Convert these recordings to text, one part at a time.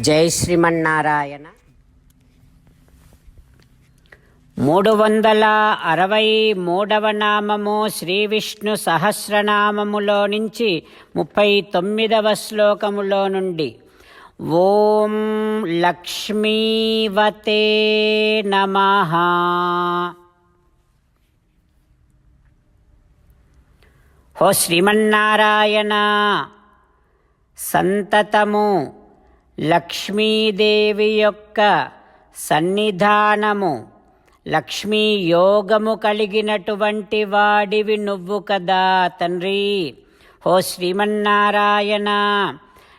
జై శ్రీమన్నారాయణ. మూడు వందల అరవై మూడవ నామము శ్రీ విష్ణు సహస్రనామములో నుంచి ముప్పై తొమ్మిదవ శ్లోకములో నుండి. ఓం లక్ష్మీవతే నమ. ఓ శ్రీమన్నారాయణ సంతతము. లక్ష్మీదేవి యొక్క సన్నిధానము లక్ష్మీ యోగము కలిగినటువంటి వాడివి నువ్వు కదా తండ్రి. ఓ శ్రీమన్నారాయణ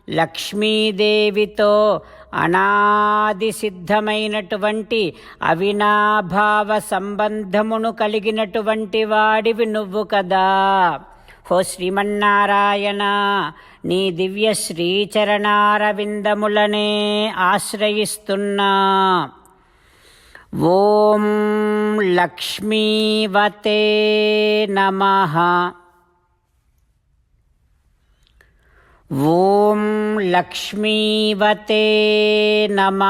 లక్ష్మీదేవితో అనాది సిద్ధమైనటువంటి అవినాభావ సంబంధమును కలిగినటువంటి వాడివి నువ్వు కదా. ఓ శ్రీమన్నారాయణ నీ దివ్య శ్రీచరణారవిందములనే ఆశ్రయిస్తున్నా. ఓం లక్ష్మీవతే నమ. ఓం లక్ష్మీవతే నమ.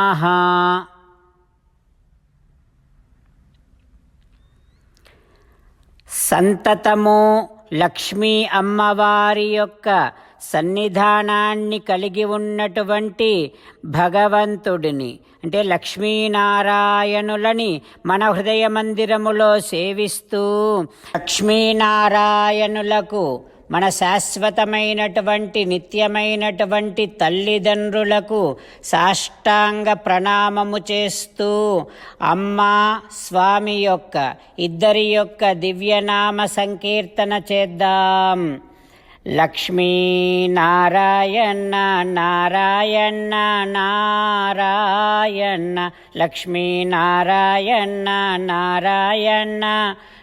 సంతతము లక్ష్మీ అమ్మవారి యొక్క సన్నిధానాన్ని కలిగి ఉన్నటువంటి భగవంతుడిని అంటే లక్ష్మీనారాయణులని మన హృదయ మందిరములో సేవిస్తూ లక్ష్మీనారాయణులకు మన శాశ్వతమైనటువంటి నిత్యమైనటువంటి తల్లిదండ్రులకు సాష్టాంగ ప్రణామము చేస్తూ అమ్మ స్వామి యొక్క ఇద్దరి యొక్క దివ్యనామ సంకీర్తన చేద్దాం. లక్ష్మీ నారాయణ నారాయణ నారాయణ లక్ష్మీ నారాయణ నారాయణ